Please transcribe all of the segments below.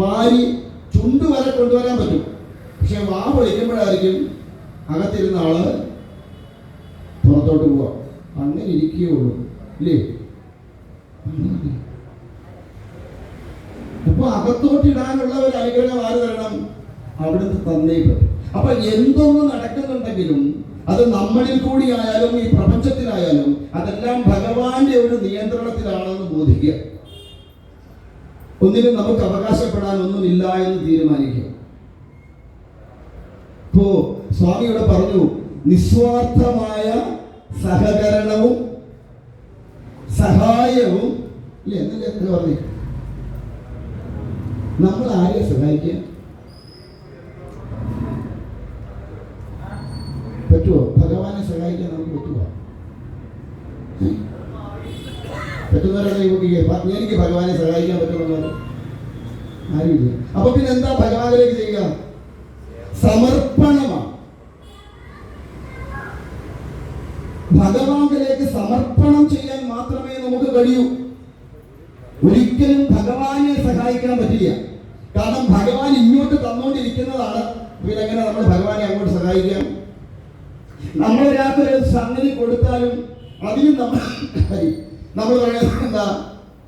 വാരി ചുണ്ട് വരെ കൊണ്ടുവരാൻ പറ്റും. പക്ഷെ വാ പൊളിക്കുമ്പോഴായിരിക്കും അകത്തിരുന്ന ആൾ പുറത്തോട്ട് പോവാം അങ്ങനെ ഇരിക്കുകയുള്ളൂ ഇല്ലേ? അപ്പൊ അകത്തോട്ട് ഇടാനുള്ള ഒരു അനുഗ്രഹം ആര് തരണം? അവിടുന്ന് തന്നേ പറ്റും. അപ്പൊ എന്തൊന്നും നടക്കുന്നുണ്ടെങ്കിലും അത് നമ്മളിൽ കൂടിയായാലും ഈ പ്രപഞ്ചത്തിലായാലും അതെല്ലാം ഭഗവാന്റെ ഒരു നിയന്ത്രണത്തിലാണെന്ന് ബോധിക്കുക. ഒന്നിനും നമുക്ക് അവകാശപ്പെടാൻ ഒന്നുമില്ല എന്ന് തീരുമാനിക്കുക ഇപ്പോ സ്വാമി ഇവിടെ പറഞ്ഞു നിസ്വാർത്ഥമായ സഹകരണവും സഹായവും എന്നല്ലേ പറഞ്ഞു? നമ്മൾ ആരെ സഹായിക്കുക? പറ്റുമോ ഭഗവാനെ സഹായിക്കാൻ നമുക്ക് പറ്റുമോ പറ്റുന്നവരാണ് കുട്ടിക്ക് എനിക്ക് ഭഗവാനെ സഹായിക്കാൻ പറ്റുമെന്നാണ് ആരുമില്ല. അപ്പൊ പിന്നെ എന്താ ഭഗവാനിലേക്ക് ചെയ്യുക? സമർപ്പണമാണ്. ഭഗവാനിലേക്ക് സമർപ്പണം ചെയ്യാൻ മാത്രമേ നമുക്ക് കഴിയൂ. ഒരിക്കലും ഭഗവാനെ സഹായിക്കാൻ പറ്റില്ല. കാരണം ഭഗവാൻ ഇങ്ങോട്ട് തന്നുകൊണ്ടിരിക്കുന്നതാണ് എങ്ങനെ നമ്മൾ ഭഗവാനെ അങ്ങോട്ട് സഹായിക്കാം? നമ്മൾ ഒരാൾക്കൊരു സംഗതി കൊടുത്താലും അതിനും നമ്മൾ നമ്മൾ പറയുന്നത് എന്താ?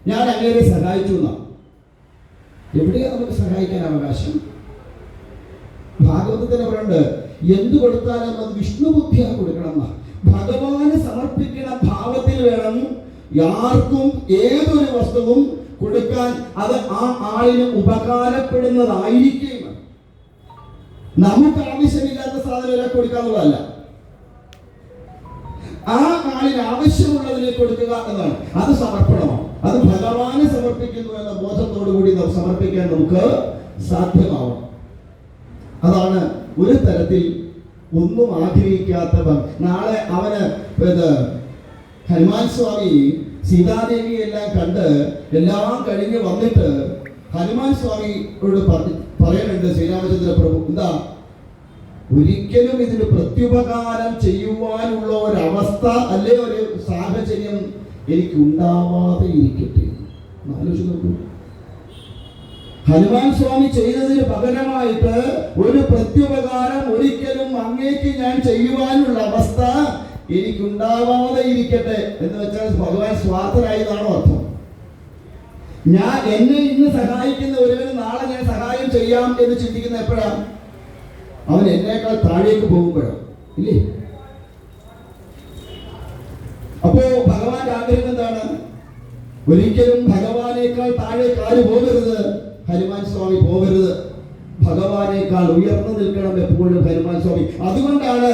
ഞാൻ അങ്ങേരെ സഹായിച്ചു എന്നാണ് എവിടെയാ നമുക്ക് സഹായിക്കാൻ അവകാശം? ഭാഗവതത്തിന് പറയുന്നുണ്ട് എന്തു കൊടുത്താലും അത് വിഷ്ണു ബുദ്ധിയാ കൊടുക്കണം ഭഗവാന് സമർപ്പിക്കുന്ന ഭാവത്തിൽ വേണം ആർക്കും ഏതൊരു വസ്തുവും കൊടുക്കാൻ. അത് ആ ആളിന് ഉപകാരപ്പെടുന്നതായിരിക്കും. നമുക്ക് ആവശ്യമില്ലാത്ത സാധനം ഒരാൾക്ക് കൊടുക്കാന്നുള്ളതല്ല. ആ നാളിൽ ആവശ്യമുള്ളതിനെ കൊടുക്കുക എന്നാണ് അത് സമർപ്പണമാണ്. അത് ഭഗവാന് സമർപ്പിക്കുന്നു എന്ന ബോധത്തോടു കൂടി സമർപ്പിക്കാൻ നമുക്ക് സാധ്യമാവണം. അതാണ് ഒരു തരത്തിൽ ഒന്നും ആഗ്രഹിക്കാത്തവൻ. നാളെ അവന് ഹനുമാൻ സ്വാമി സീതാദേവി എല്ലാം കണ്ട് എല്ലാം കഴിഞ്ഞ് വന്നിട്ട് ഹനുമാൻ സ്വാമിയോട് പറയുന്നുണ്ട് ശ്രീരാമചന്ദ്ര പ്രഭു എന്താ ഒരിക്കലും ഇതിന് പ്രത്യുപകാരം ചെയ്യുവാനുള്ള ഒരവസ്ഥ അല്ലെ ഒരു സാഹചര്യം എനിക്ക് ഉണ്ടാവാതെ ഇരിക്കട്ടെ ആലോചിച്ച് നോക്കൂ. ഹനുമാൻ സ്വാമി ചെയ്തതിന് പകരമായിട്ട് ഒരു പ്രത്യുപകാരം ഒരിക്കലും അങ്ങേക്ക് ഞാൻ ചെയ്യുവാനുള്ള അവസ്ഥ എനിക്കുണ്ടാവാതെ ഇരിക്കട്ടെ എന്ന് വെച്ചാൽ ഭഗവാൻ സ്വാർത്ഥനായതാണോ അർത്ഥം? ഞാൻ എന്നെ ഇന്ന് സഹായിക്കുന്ന ഒരുവന് നാളെ ഞാൻ സഹായം ചെയ്യാം എന്ന് ചിന്തിക്കുന്ന എപ്പോഴാണ് അവൻ എന്നേക്കാൾ താഴേക്ക് പോകുമ്പോഴോ? ഇല്ലേ? അപ്പോ ഭഗവാന്റെ ആഗ്രഹം എന്താണ്? ഒരിക്കലും ഭഗവാനേക്കാൾ താഴേക്ക് ആര് പോകരുത്? ഹനുമാൻ സ്വാമി പോകരുത്. ഭഗവാനേക്കാൾ ഉയർന്നു നിൽക്കണം എപ്പോഴും ഹനുമാൻ സ്വാമി. അതുകൊണ്ടാണ്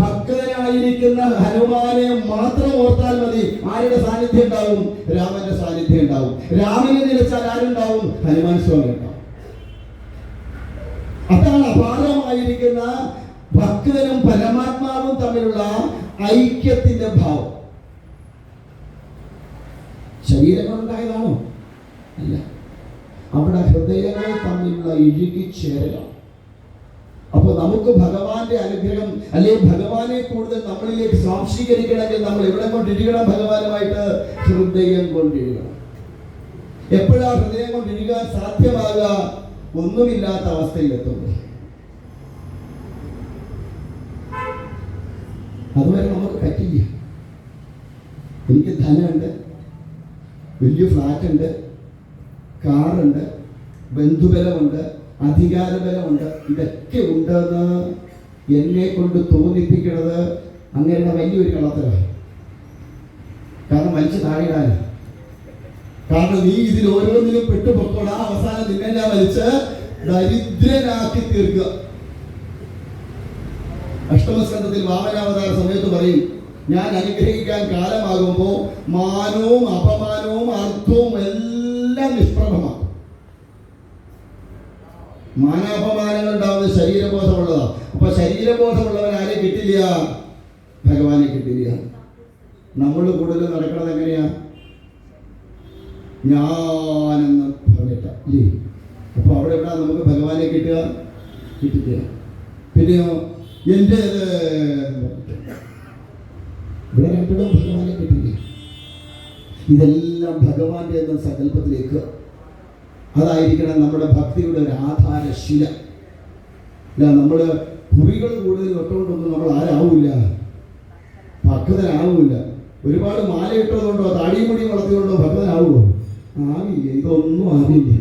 ഭക്തനായിരിക്കുന്ന ഹനുമാനെ മാത്രം ഓർത്താൽ മതി ആരുടെ സാന്നിധ്യം ഉണ്ടാവും? രാമന്റെ സാന്നിധ്യം ഉണ്ടാവും. രാമനെ നിലച്ചാൽ ആരുണ്ടാവും? ഹനുമാൻ സ്വാമി ഉണ്ടാവും. അതാണ് അപാരമായിരിക്കുന്ന ഭക്തനും പരമാത്മാവും തമ്മിലുള്ള ഐക്യത്തിന്റെ ഭാവം. ശരീരങ്ങൾ ഉണ്ടായതാണോ അല്ല. അവിടെ ഹൃദയങ്ങൾ തമ്മിലുള്ള ഇഴുകിച്ചേരലാണ് അപ്പോൾ നമുക്ക് ഭഗവാന്റെ അനുഗ്രഹം അല്ലെങ്കിൽ ഭഗവാനെ കൂടുതൽ നമ്മളിലേക്ക് സ്വാംശീകരിക്കണമെങ്കിൽ നമ്മൾ എവിടെ കൊണ്ടിരിക്കണം ഭഗവാനുമായിട്ട്? ഹൃദയം കൊണ്ടിരിക്കണം എപ്പോഴാ ഹൃദയം കൊണ്ടിരിക്കാൻ സാധ്യമാകുക? ഒന്നുമില്ലാത്ത അവസ്ഥയിലെത്തുമ്പോൾ അതുവരെ നമുക്ക് പറ്റില്ല. എനിക്ക് ധനമുണ്ട് വലിയ ഫ്ലാറ്റ് ഉണ്ട് കാറുണ്ട് ബന്ധുബലമുണ്ട് അധികാരബലമുണ്ട് ഇതൊക്കെ ഉണ്ടെന്ന് എന്നെ കൊണ്ട് തോന്നിപ്പിക്കുന്നത് അങ്ങനെയുള്ള വലിയൊരു കള്ളത്തരമാണ്. കാരണം വലിച്ചു താഴെയിടാൻ. കാരണം നീ ഇതിൽ ഓരോന്നിലും പെട്ടുപൊക്കോടാ അവസാനം നിന്നെ ഞാൻ വലിച്ച് ദരിദ്രനാക്കി തീർക്കുക. അഷ്ടമസ്കന്ധത്തിൽ വാമനാവതാര സമയത്ത് പറയും ഞാൻ അനുഗ്രഹിക്കാൻ കാലമാകുമ്പോൾ മാനവും അപമാനവും അർത്ഥവും എല്ലാം നിഷ്പ്രഭമാണ് മാനാപമാനങ്ങൾ ഉണ്ടാവുന്നത് ശരീരബോധമുള്ളതാണ് അപ്പൊ ശരീരബോധമുള്ളവൻ ആരെ കിട്ടില്ല? ഭഗവാനെ കിട്ടില്ല. നമ്മൾ കൂടുതൽ നടക്കുന്നത് എങ്ങനെയാ? ഞാനെന്ന് പറഞ്ഞിട്ട. അപ്പൊ അവിടെ എവിടെ നമുക്ക് ഭഗവാനെ കിട്ടുക? കിട്ടില്ല. പിന്നെയോ എന്റെ ഭഗവാനെ ഇതെല്ലാം ഭഗവാന്റെ എന്ന സങ്കല്പത്തിലേക്ക് അതായിരിക്കണം നമ്മുടെ ഭക്തിയുടെ ഒരു ആധാരശില ഇല്ല നമ്മൾ കുറികൾ കൂടുതൽ തൊട്ടുകൊണ്ടൊന്നും നമ്മൾ ആരാവില്ല. ഭക്തനാവില്ല ഒരുപാട് മാല ഇട്ടതുകൊണ്ടോ താടിയും മുടിയും വളർത്തിക്കൊണ്ടോ ഭക്തനാവുമോ ആവില്ല ഇതൊന്നും ആവില്ല.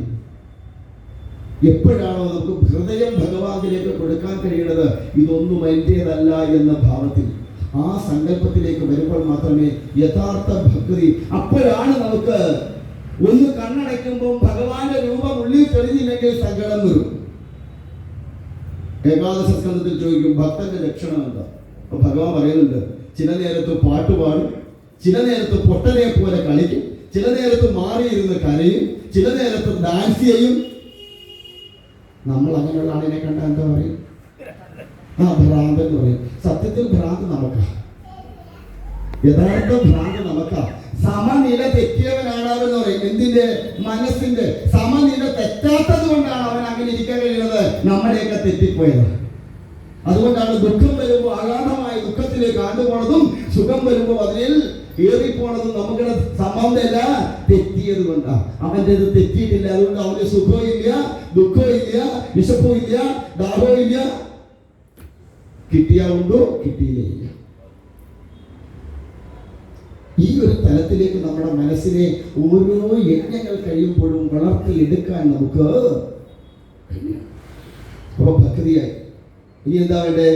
എപ്പോഴാണോ നമുക്ക് ഹൃദയം ഭഗവാനിലേക്ക് കൊടുക്കാൻ കഴിയുന്നത് ഇതൊന്നും എന്റെതല്ല എന്ന ഭാവത്തിൽ. ആ സങ്കല്പത്തിലേക്ക് വരുമ്പോൾ മാത്രമേ യഥാർത്ഥ ഭക്തി അപ്പോഴാണ് നമുക്ക് ഒന്ന് കണ്ണടയ്ക്കുമ്പോൾ ഭഗവാന്റെ രൂപം ഉള്ളിൽ തെളിഞ്ഞില്ലെങ്കിൽ സങ്കടം വരും. ഏകാദശ സ്കന്ധത്തിൽ ചോദിക്കും ഭക്തന്റെ ലക്ഷണം എന്താ? അപ്പൊ ഭഗവാൻ പറയുന്നുണ്ട് ചില നേരത്ത് പാട്ടുപാടും ചില നേരത്ത് പൊട്ടനെ പോലെ കളിക്കും ചില നേരത്ത് മാറിയിരുന്ന് കരയും ചില നേരത്ത് ഡാൻസ് ചെയ്യും നമ്മൾ അങ്ങനെയുള്ള ആളിനെ കണ്ട എന്താ പറയും? ആ ഭ്രാന്ത് എന്ന് പറയും. സത്യത്തിൽ ഭ്രാന്ത് നമുക്കാ. യഥാർത്ഥ ഭ്രാന്ത് നമുക്കാ. സമനില തെറ്റിയവനാണ് അവൻ പറയും. എന്തിന്റെ മനസ്സിന്റെ സമനില തെറ്റാത്തത് കൊണ്ടാണ് അവൻ അങ്ങനെ ഇരിക്കാൻ കഴിയുന്നത്. നമ്മുടെയൊക്കെ തെറ്റിപ്പോയത്. അതുകൊണ്ടാണ് ദുഃഖം വരുമ്പോൾ അഗാധമായ ദുഃഖത്തിലേക്ക് ആണ്ടുപോണതും സുഖം വരുമ്പോൾ അതിൽ ഏറിപ്പോണതും നമുക്കുള്ള സംബന്ധമല്ല. തെറ്റിയത് കൊണ്ടാ. അവന്റെ ഇത് തെറ്റിയിട്ടില്ല. അതുകൊണ്ട് അവന് സുഖവും ഇല്ല ദുഃഖവും ഇല്ല വിശപ്പും ഇല്ല ദാഹവും ഇല്ല. കിട്ടിയാവുണ്ടോ കിട്ടിയില്ല ഈ ഒരു തലത്തിലേക്ക് നമ്മുടെ മനസ്സിനെ ഓരോ യജ്ഞങ്ങൾ കഴിയുമ്പോഴും വളർത്തിയെടുക്കാൻ നമുക്ക്. അപ്പൊ ഭക്തിയായി ഇനി എന്താ വേണ്ടേ?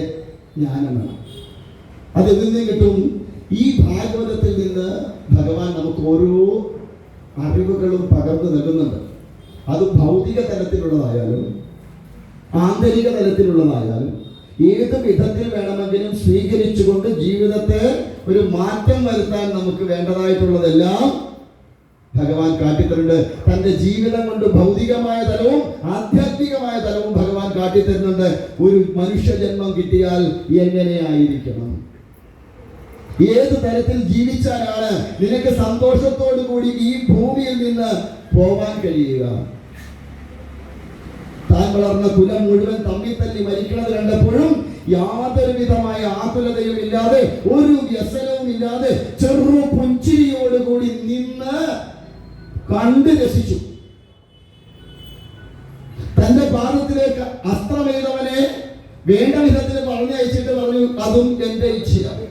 ജ്ഞാനം വേണം. കിട്ടും? ഈ ഭാഗവതത്തിൽ നിന്ന് ഭഗവാൻ നമുക്ക് ഓരോ അറിവുകളും പകർന്നു നൽകുന്നുണ്ട്. അത് ഭൗതിക തലത്തിലുള്ളതായാലും ആന്തരിക തലത്തിലുള്ളതായാലും ഏത് വിധത്തിൽ വേണമെങ്കിലും സ്വീകരിച്ചുകൊണ്ട് ജീവിതത്തെ ഒരു മാറ്റം വരുത്താൻ നമുക്ക് വേണ്ടതായിട്ടുള്ളതെല്ലാം ഭഗവാൻ കാട്ടിത്തരുന്നുണ്ട്. തന്റെ ജീവിതം കൊണ്ട് ഭൗതികമായ തലവും ആധ്യാത്മികമായ തലവും ഭഗവാൻ കാട്ടിത്തരുന്നുണ്ട്. ഒരു മനുഷ്യജന്മം കിട്ടിയാൽ എങ്ങനെയായിരിക്കണം? ഏത് തരത്തിൽ ജീവിച്ചാലാണ് നിനക്ക് സന്തോഷത്തോടു കൂടി ഈ ഭൂമിയിൽ നിന്ന് പോവാൻ കഴിയുക? താൻ വളർന്ന കുലം മുഴുവൻ തമ്മിൽ തല്ലി മരിക്കുന്നത് കണ്ടപ്പോഴും യാതൊരു വിധമായ ആകുലതയും ഇല്ലാതെ ഒരു വ്യസനവും ഇല്ലാതെ ചെറു പുഞ്ചിരിയോടുകൂടി നിന്ന് കണ്ട് രസിച്ചു. തന്റെ പാദത്തിലേക്ക് അസ്ത്രമെയ്തവനെ വേണ്ട വിധത്തിൽ പറഞ്ഞയച്ചിട്ട് പറഞ്ഞു അതും എന്റെ ഇച്ഛയാണ്.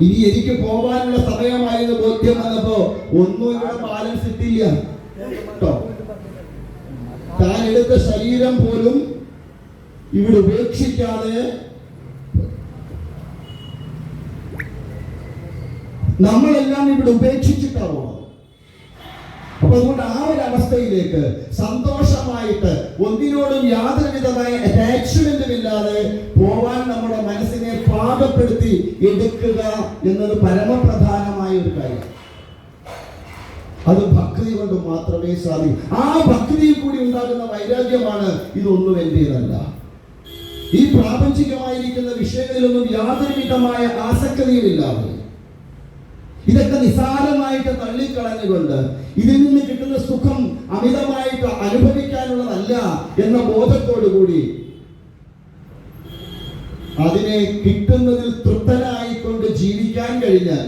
ഇനി എനിക്ക് പോകാനുള്ള സമയമായെന്ന് ബോധ്യം വന്നപ്പോ ഒന്നും ഇവിടെ ബാലൻസ് ഇട്ടില്ല. താൻ എടുത്ത ശരീരം പോലും ഇവിടെ ഉപേക്ഷിക്കാതെ നമ്മളെല്ലാം ഇവിടെ ഉപേക്ഷിച്ചിട്ടാണോ അതുകൊണ്ട് ആ ഒരു അവസ്ഥയിലേക്ക് സന്തോഷമായിട്ട് ഒന്നിനോടും യാതൊരു വിധമായ അറ്റാച്ച്മെന്റും ഇല്ലാതെ പോവാൻ നമ്മുടെ മനസ്സിനെ പാകപ്പെടുത്തി എടുക്കുക എന്നത് പരമപ്രധാനമായ ഒരു കാര്യം. അത് ഭക്തി കൊണ്ട് മാത്രമേ സാധിക്കൂ ആ ഭക്തിയിൽ കൂടി ഉണ്ടാകുന്ന വൈരാഗ്യമാണ് ഇതൊന്നും എന്റേതല്ല ഈ പ്രാപഞ്ചികമായിരിക്കുന്ന വിഷയങ്ങളിലൊന്നും യാതൊരു വിധമായ ആസക്തിയുമില്ലാതെ ഇതൊക്കെ നിസാരമായിട്ട് തള്ളിക്കളഞ്ഞുകൊണ്ട് ഇതിൽ നിന്ന് കിട്ടുന്ന സുഖം അമിതമായിട്ട് അനുഭവിക്കാനുള്ളതല്ല എന്ന ബോധത്തോടു കൂടി അതിനെ കിട്ടുന്നതിൽ തൃപ്തനായിക്കൊണ്ട് ജീവിക്കാൻ കഴിഞ്ഞാൽ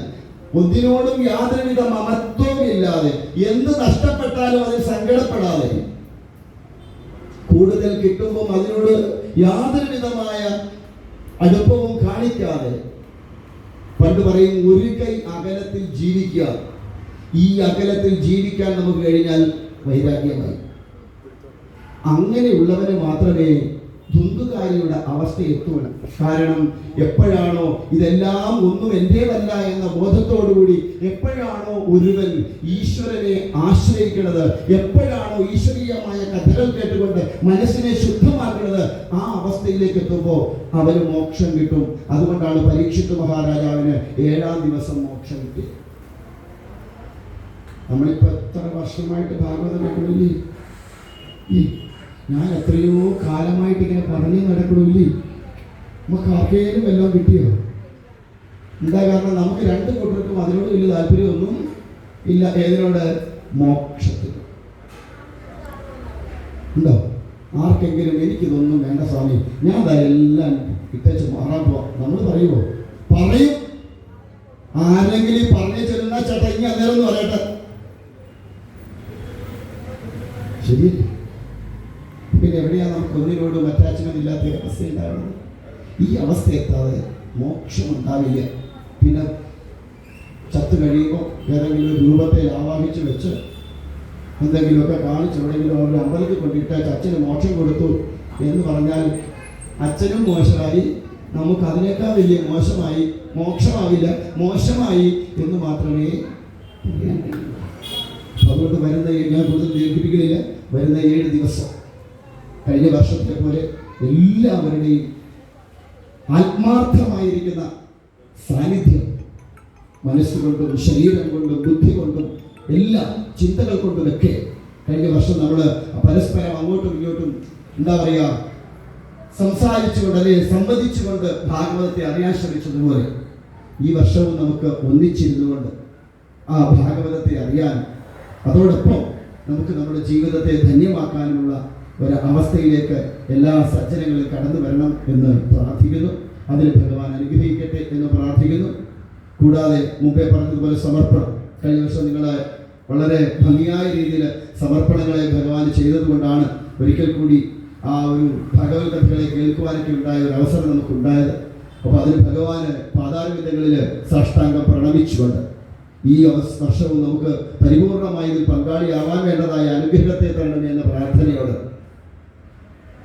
ഒന്നിനോടും യാതൊരുവിധ മമത്വവും ഇല്ലാതെ എന്ത് നഷ്ടപ്പെട്ടാലും അതിൽ സങ്കടപ്പെടാതെ കൂടുതൽ കിട്ടുമ്പോൾ അതിനോട് യാതൊരുവിധമായ അടുപ്പവും കാണിക്കാതെ പണ്ട് പറയും ഒരു കൈ അകലത്തിൽ ജീവിക്കുക. ഈ അകലത്തിൽ ജീവിക്കാൻ നമുക്ക് കഴിഞ്ഞാൽ വൈരാഗ്യമായി. അങ്ങനെയുള്ളവന് മാത്രമേ ധുന്തുകാരിയുടെ അവസ്ഥ എത്തുകയാണ് കാരണം എപ്പോഴാണോ ഇതെല്ലാം ഒന്നും എന്റേതല്ല എന്ന ബോധത്തോടുകൂടി എപ്പോഴാണോ ഒരുവൻ ഈശ്വരനെ ആശ്രയിക്കുന്നത് എപ്പോഴാണോ ഈശ്വരീയമായ കഥകൾ കേട്ടുകൊണ്ട് മനസ്സിനെ ശുദ്ധമാക്കുന്നത് ആ അവസ്ഥയിലേക്ക് എത്തുമ്പോൾ അവന് മോക്ഷം കിട്ടും. അതുകൊണ്ടാണ് പരീക്ഷിത് മഹാരാജാവിന് ഏഴാം ദിവസം മോക്ഷം കിട്ടിയത്. നമ്മളിപ്പോ എത്ര വർഷമായിട്ട് ഭാഗവതം ഈ ഞാൻ എത്രയോ കാലമായിട്ട് ഇങ്ങനെ പറഞ്ഞു നടക്കണില്ലേ നമുക്ക് ആർക്കേലും എല്ലാം കിട്ടിയോ? എന്താ കാരണം? നമുക്ക് രണ്ട് കൂട്ടർക്കും അതിനോട് വലിയ താല്പര്യമൊന്നും ഇല്ല. ഏതിനോട്? മോക്ഷത്തിൽ ഉണ്ടോ? ആർക്കെങ്കിലും എനിക്കിതൊന്നും വേണ്ട സ്വാമി. ഞാൻ അതെല്ലാം ഇട്ടേച്ച് മാറാൻ പോവാം. നമ്മൾ പറയുമോ പറയും. ആരെങ്കിലും പറഞ്ഞു ചെല്ലുന്ന ചേട്ടാ ഇനി അന്നേരം ഒന്ന് പറയട്ടെ. ശരിയല്ലേ? പിന്നെ എവിടെയാണ് നമുക്ക് ഒന്നിനോടും അറ്റാച്ച്മെന്റ് ഇല്ലാത്ത ഒരു അവസ്ഥ ഉണ്ടാവുന്നത്? ഈ അവസ്ഥ എത്താതെ മോക്ഷം ഉണ്ടാവില്ല. പിന്നെ ചത്തു കഴിയുമ്പോൾ ഏതെങ്കിലും ഒരു രൂപത്തെ ആവാഹിച്ച് വെച്ച് എന്തെങ്കിലുമൊക്കെ കാണിച്ച് എവിടെയെങ്കിലും അവരുടെ അമ്പലത്തിൽ കൊണ്ടിട്ട് അച്ഛന് മോക്ഷം കൊടുത്തു എന്ന് പറഞ്ഞാൽ അച്ഛനും മോശമായി നമുക്ക് അതിനേക്കാൾ വലിയ മോശമായി മോക്ഷമാവില്ല മോശമായി എന്ന് മാത്രമേ അതുകൊണ്ട് വരുന്ന ഞാൻ കൂടുതൽ ദീർഘിപ്പിക്കുന്നില്ല. വരുന്ന ഏഴ് ദിവസം. കഴിഞ്ഞ വർഷത്തെ പോലെ എല്ലാവരുടെയും ആത്മാർത്ഥമായിരിക്കുന്ന സാന്നിധ്യം മനസ്സുകൊണ്ടും ശരീരം കൊണ്ടും ബുദ്ധി കൊണ്ടും എല്ലാ ചിന്തകൾ കൊണ്ടുമൊക്കെ കഴിഞ്ഞ വർഷം നമ്മൾ പരസ്പരം അങ്ങോട്ടും ഇങ്ങോട്ടും എന്താ പറയുക സംസാരിച്ചുകൊണ്ട് അല്ലെങ്കിൽ സംവദിച്ചുകൊണ്ട് ഭാഗവതത്തെ അറിയാൻ ശ്രമിച്ചതുപോലെ ഈ വർഷവും നമുക്ക് ഒന്നിച്ചിരുന്നുകൊണ്ട് ആ ഭാഗവതത്തെ അറിയാനും അതോടൊപ്പം നമുക്ക് നമ്മുടെ ജീവിതത്തെ ധന്യമാക്കാനുമുള്ള ഒരു അവസ്ഥയിലേക്ക് എല്ലാ സജ്ജനങ്ങളും കടന്നു വരണം എന്ന് പ്രാർത്ഥിക്കുന്നു. അതിന് ഭഗവാൻ അനുഗ്രഹിക്കട്ടെ എന്ന് പ്രാർത്ഥിക്കുന്നു. കൂടാതെ മുമ്പേ പറഞ്ഞതുപോലെ സമർപ്പണം. കഴിഞ്ഞ വർഷം നിങ്ങൾ വളരെ ഭംഗിയായ രീതിയിൽ സമർപ്പണങ്ങളെ ഭഗവാൻ ചെയ്തതുകൊണ്ടാണ് ഒരിക്കൽ കൂടി ആ ഒരു ഭഗവത് കഥകളെ കേൾക്കുവാനൊക്കെ ഉണ്ടായ ഒരു അവസരം നമുക്കുണ്ടായത്. അപ്പോൾ അതിന് ഭഗവാന് പാതാരവിന്ദങ്ങളിൽ സാഷ്ടാംഗം പ്രണമിച്ചുകൊണ്ട് ഈ വർഷവും നമുക്ക് പരിപൂർണമായി ഇതിൽ പങ്കാളിയാവാൻ വേണ്ടതായ അനുഗ്രഹത്തെ തരണമേ എന്ന പ്രാർത്ഥനയോട്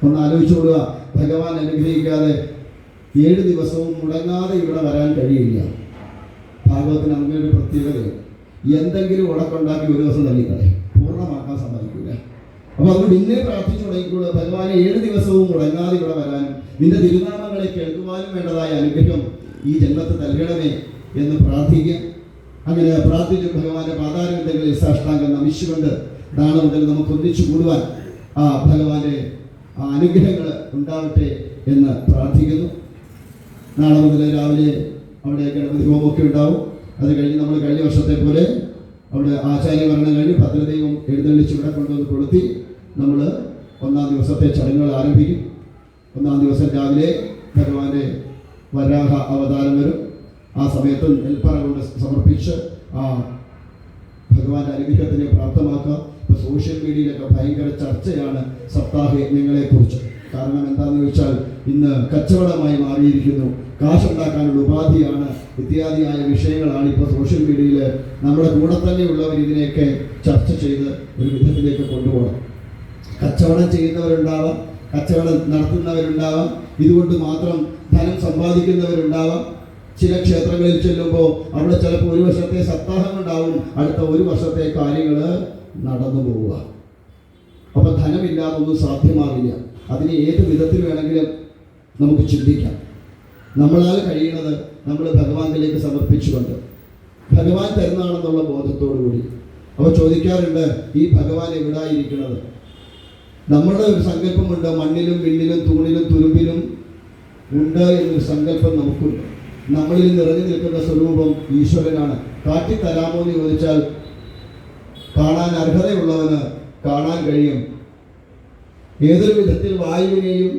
ഒന്ന് ആലോചിച്ചു കൊടുക്കുക ഭഗവാൻ അനുഗ്രഹിക്കാതെ ഏഴ് ദിവസവും മുടങ്ങാതെ ഇവിടെ വരാൻ കഴിയില്ല. ഭാഗവത്തിന് അങ്ങനെ ഒരു പ്രത്യേകതയാണ് എന്തെങ്കിലും ഉടക്കുണ്ടാക്കി ഒരു ദിവസം തള്ളിക്കളയും. പൂർണമാക്കാൻ സമ്മതിക്കില്ല അപ്പൊ അതുകൊണ്ട് ഇന്നേ പ്രാർത്ഥിച്ചു തുടങ്ങിക്കൂടെ ഭഗവാൻ ഏഴ് ദിവസവും മുടങ്ങാതെ ഇവിടെ വരാനും നിന്റെ തിരുനാമങ്ങളെ കേൾക്കുവാനും വേണ്ടതായ അനുഗ്രഹം ഈ ജന്മത്തെ നൽകണമേ എന്ന് പ്രാർത്ഥിക്കുക അങ്ങനെ പ്രാർത്ഥിച്ച് ഭഗവാന്റെ പാതാരവിന്ദങ്ങളിൽ സാഷ്ടാംഗം നമിച്ചുകൊണ്ട് നാളെ മുതൽ നമുക്ക് ഒന്നിച്ചു കൂടുവാൻ ആ ഭഗവാന്റെ ആ അനുഗ്രഹങ്ങൾ ഉണ്ടാവട്ടെ എന്ന് പ്രാർത്ഥിക്കുന്നു. നാളെ മുതൽ രാവിലെ അവിടെ ഗണപതി ഹോമമൊക്കെ ഉണ്ടാവും. അത് കഴിഞ്ഞ് നമ്മൾ കഴിഞ്ഞ വർഷത്തെ പോലെ അവിടെ ആചാര്യഭരണം കഴിഞ്ഞ് ഭദ്രദൈവം എഴുന്നള്ളിച്ച് ഇവിടെ കൊണ്ടുവന്ന് കൊളുത്തി നമ്മൾ ഒന്നാം ദിവസത്തെ ചടങ്ങുകൾ ആരംഭിക്കും. ഒന്നാം ദിവസം രാവിലെ ഭഗവാന്റെ വരാഹ അവതാരം വരും. ആ സമയത്ത് നെൽപ്പറ കൊണ്ട് സമർപ്പിച്ച് ആ ഭഗവാന്റെ അനുഗ്രഹത്തിനെ പ്രാപ്തമാക്കുക ഇപ്പൊ സോഷ്യൽ മീഡിയയിലൊക്കെ ഭയങ്കര ചർച്ചയാണ് സപ്താഹ യജ്ഞങ്ങളെ കുറിച്ച് കാരണം എന്താണെന്ന് ചോദിച്ചാൽ ഇന്ന് കച്ചവടമായി മാറിയിരിക്കുന്നു. കാശുണ്ടാക്കാനുള്ള ഉപാധിയാണ് ഇത്യാദിയായ വിഷയങ്ങളാണ് ഇപ്പോൾ സോഷ്യൽ മീഡിയയിൽ നമ്മുടെ കൂടെ തന്നെയുള്ളവർ ഇതിനെയൊക്കെ ചർച്ച ചെയ്ത് ഒരു വിധത്തിലേക്ക് കൊണ്ടുപോകണം. കച്ചവടം ചെയ്യുന്നവരുണ്ടാവാം കച്ചവടം നടത്തുന്നവരുണ്ടാവാം ഇതുകൊണ്ട് മാത്രം ധനം സമ്പാദിക്കുന്നവരുണ്ടാവാം. ചില ക്ഷേത്രങ്ങളിൽ ചെല്ലുമ്പോൾ അവിടെ ചിലപ്പോൾ ഒരു വർഷത്തെ സപ്താഹം ഉണ്ടാവും അടുത്ത ഒരു വർഷത്തെ കാര്യങ്ങൾ നടന്നു പോവുക. അപ്പൊ ധനമില്ലാതെ ഒന്നും സാധ്യമാവില്ല. അതിന് ഏത് വിധത്തിൽ വേണമെങ്കിലും നമുക്ക് ചിന്തിക്കാം. നമ്മളാൽ കഴിയുന്നത് നമ്മൾ ഭഗവാനിലേക്ക് സമർപ്പിച്ചുകൊണ്ട്. ഭഗവാൻ തരുന്നതാണെന്നുള്ള ബോധത്തോടു കൂടി. അവ ചോദിക്കാറുണ്ട് ഈ ഭഗവാൻ എവിടായിരിക്കുന്നത്? നമ്മുടെ ഒരു സങ്കല്പമുണ്ട് മണ്ണിലും വിണ്ണിലും തൂണിലും തുരുമ്പിലും ഉണ്ട് എന്നൊരു സങ്കല്പം നമുക്കുണ്ട്. നമ്മളിൽ നിറഞ്ഞു നിൽക്കുന്ന സ്വരൂപം ഈശ്വരനാണ്. കാട്ടിത്തരാമോ എന്ന് ചോദിച്ചാൽ കാണാൻ അർഹതയുള്ളവന് കാണാൻ കഴിയും. ഏതൊരു വിധത്തിൽ വായുവിനെയും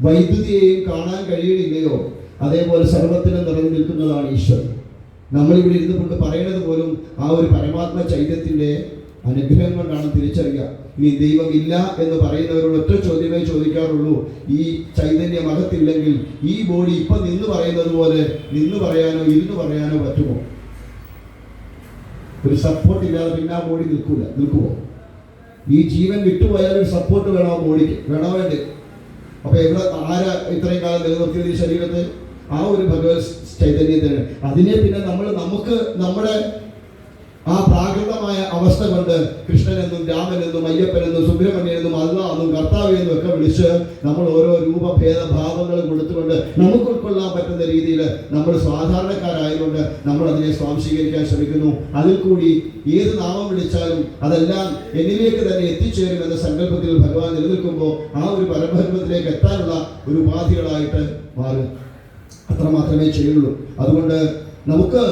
വൈദ്യുതിയെയും കാണാൻ കഴിയണില്ലയോ? അതേപോലെ സർവത്തിനും നിറഞ്ഞു നിൽക്കുന്നതാണ് ഈശ്വരൻ. നമ്മളിവിടെ ഇരുന്ന് കൊണ്ട് പറയുന്നത് പോലും ആ ഒരു പരമാത്മ ചൈതന്യത്തിന്റെ അനുഗ്രഹം കൊണ്ടാണ് തിരിച്ചറിയുക. ഇനി ദൈവം ഇല്ല എന്ന് പറയുന്നവരോട് ഒറ്റ ചോദ്യമേ ചോദിക്കാറുള്ളൂ. ഈ ചൈതന്യം അകത്തില്ലെങ്കിൽ ഈ ബോഡി ഇപ്പൊ നിന്ന് പറയുന്നത് പോലെ നിന്ന് പറയാനോ ഇരുന്ന് പറയാനോ പറ്റുമോ? ഒരു സപ്പോർട്ട് ഇല്ലാതെ പിന്നെ ആ ബോഡി നിൽക്കൂല. നിൽക്കുമോ ഈ ജീവൻ വിട്ടുപോയാൽ ഒരു സപ്പോർട്ട് വേണോ ആ ബോഡിക്ക് വേണോ വേണ്ടേ? അപ്പൊ എവിടെ ആരാ ഇത്രയും കാലം നിലനിർത്തിയത് ഈ ശരീരത്തെ? ആ ഒരു ഭഗവത് ചൈതന്യത്തിന് അതിനെ പിന്നെ നമ്മൾ നമുക്ക് നമ്മുടെ ആ പ്രാകൃതമായ അവസ്ഥ കൊണ്ട് കൃഷ്ണനെന്നും രാമനെന്നും അയ്യപ്പനെന്നും സുബ്രഹ്മണ്യനെന്നും അള്ളാന്നും കർത്താവ് എന്നും ഒക്കെ വിളിച്ച് നമ്മൾ ഓരോ രൂപഭേദ ഭാവങ്ങൾ കൊടുത്തുകൊണ്ട് നമുക്ക് ഉൾക്കൊള്ളാൻ പറ്റുന്ന രീതിയിൽ നമ്മൾ സാധാരണക്കാരായതുകൊണ്ട് നമ്മൾ അതിനെ സ്വാംശീകരിക്കാൻ ശ്രമിക്കുന്നു. അതിൽ കൂടി ഏത് നാമം വിളിച്ചാലും അതെല്ലാം എന്നിലേക്ക് തന്നെ എത്തിച്ചേരും എന്ന സങ്കല്പത്തിൽ ഭഗവാൻ നിലനിൽക്കുമ്പോൾ ആ ഒരു പരബ്രഹ്മത്തിലേക്ക് എത്താനുള്ള ഒരു ഉപാധികളായിട്ട് മാറും അത്ര മാത്രമേ ചെയ്യുള്ളൂ. അതുകൊണ്ട് നമുക്ക്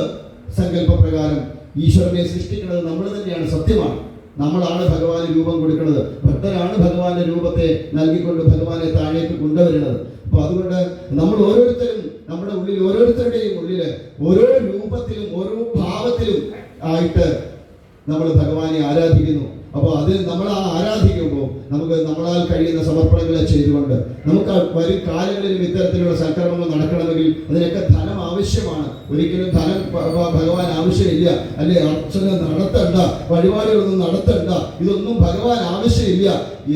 സങ്കല്പപ്രകാരം ഈശ്വരനെ സൃഷ്ടിക്കുന്നത് നമ്മൾ തന്നെയാണ് സത്യമാണ്. നമ്മളാണ് ഭഗവാന് രൂപം കൊടുക്കുന്നത്. ഭക്തരാണ് ഭഗവാന്റെ രൂപത്തെ നൽകിക്കൊണ്ട് ഭഗവാനെ താഴേക്ക് കൊണ്ടുവരുന്നത്. അപ്പൊ അതുകൊണ്ട് നമ്മൾ ഓരോരുത്തരും നമ്മുടെ ഉള്ളിൽ ഓരോരുത്തരുടെയും ഉള്ളിൽ ഓരോ രൂപത്തിലും ഓരോ ഭാവത്തിലും ആയിട്ട് നമ്മൾ ഭഗവാനെ ആരാധിക്കുന്നു. അപ്പോൾ അത് നമ്മൾ ആ ആരാധിക്കുമ്പോൾ നമുക്ക് നമ്മളാൽ കഴിയുന്ന സമർപ്പണങ്ങളെ ചെയ്തുകൊണ്ട് നമുക്ക് വരും കാലങ്ങളിലും ഇത്തരത്തിലുള്ള സൽക്കർമ്മങ്ങൾ നടക്കണമെങ്കിൽ അതിനൊക്കെ ധനം ആവശ്യമാണ്. ഒരിക്കലും ധനം ഭഗവാൻ ആവശ്യമില്ല. അല്ലെ? അർച്ചന നടത്തണ്ട. വഴിപാടുകളൊന്നും നടത്തണ്ട. ഇതൊന്നും ഭഗവാൻ ആവശ്യമില്ല.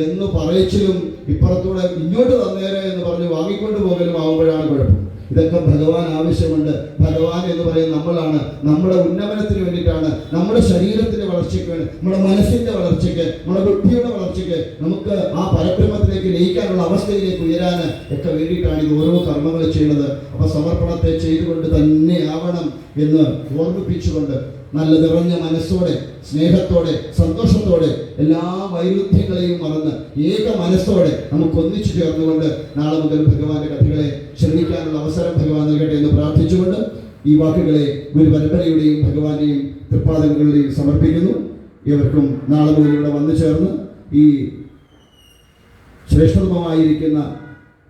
എന്ന് പറയച്ചിലും ഇപ്പുറത്തൂടെ ഇങ്ങോട്ട് തന്നേരെ എന്ന് പറഞ്ഞ് വാങ്ങിക്കൊണ്ട് പോകലും ആവുമ്പോഴാണ് കുഴപ്പം. ഇതൊക്കെ ഭഗവാൻ ആവശ്യമുണ്ട്. ഭഗവാൻ എന്ന് പറയുന്നത് നമ്മളാണ്. നമ്മുടെ ഉന്നമനത്തിന് വേണ്ടിയിട്ടാണ്. നമ്മുടെ ശരീരത്തിന്റെ വളർച്ചയ്ക്ക് വേണ്ടി നമ്മുടെ മനസ്സിന്റെ വളർച്ചയ്ക്ക് നമ്മുടെ ബുദ്ധിയുടെ വളർച്ചയ്ക്ക് നമുക്ക് ആ പരബ്രഹ്മത്തിലേക്ക് ലയിക്കാനുള്ള അവസ്ഥയിലേക്ക് ഉയരാൻ ഒക്കെ വേണ്ടിയിട്ടാണ് ഇത് ഓരോ കർമ്മങ്ങൾ ചെയ്യുന്നത്. അപ്പൊ സമർപ്പണത്തെ ചെയ്തുകൊണ്ട് തന്നെ ആവണം എന്ന് ഓർമ്മിപ്പിച്ചുകൊണ്ട് നല്ല നിറഞ്ഞ മനസ്സോടെ സ്നേഹത്തോടെ സന്തോഷത്തോടെ എല്ലാ വൈരുദ്ധ്യങ്ങളെയും മറന്ന് ഏക മനസ്സോടെ നമുക്ക് ഒന്നിച്ചു ചേർന്നുകൊണ്ട് നാളെ മുതൽ ഭഗവാന്റെ കഥകളെ ശ്രമിക്കാനുള്ള അവസരം ഭഗവാൻ നൽകട്ടെ എന്ന് പ്രാർത്ഥിച്ചുകൊണ്ട് ഈ വാക്കുകളെ ഗുരുപരമ്പരയുടെയും ഭഗവാന്റെയും തൃപ്പാദങ്ങളുടെയും സമർപ്പിക്കുന്നു. ഇവർക്കും നാളെ മുതൽ ഇവിടെ വന്നു ചേർന്ന് ഈ ശ്രേഷ്ഠതമായിരിക്കുന്ന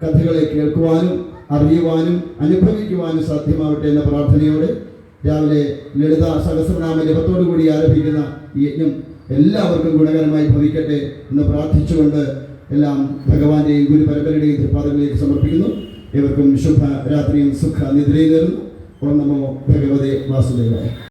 കഥകളെ കേൾക്കുവാനും അറിയുവാനും അനുഭവിക്കുവാനും സാധ്യമാവട്ടെ എന്ന പ്രാർത്ഥനയോടെ രാവിലെ ലളിത സഹസ്രനാമ ജപത്തോടുകൂടി ആരംഭിക്കുന്ന ഈ യജ്ഞം എല്ലാവർക്കും ഗുണകരമായി ഭവിക്കട്ടെ എന്ന് പ്രാർത്ഥിച്ചുകൊണ്ട് എല്ലാം ഭഗവാന്റെയും ഗുരുപരമ്പരയുടെയും തൃപ്പാദങ്ങളിലേക്ക് സമർപ്പിക്കുന്നു. ഏവർക്കും ശുഭ രാത്രിയും സുഖ നിദ്രയും നേരുന്നു. ഓം നമോ ഭഗവതേ വാസുദേവായ.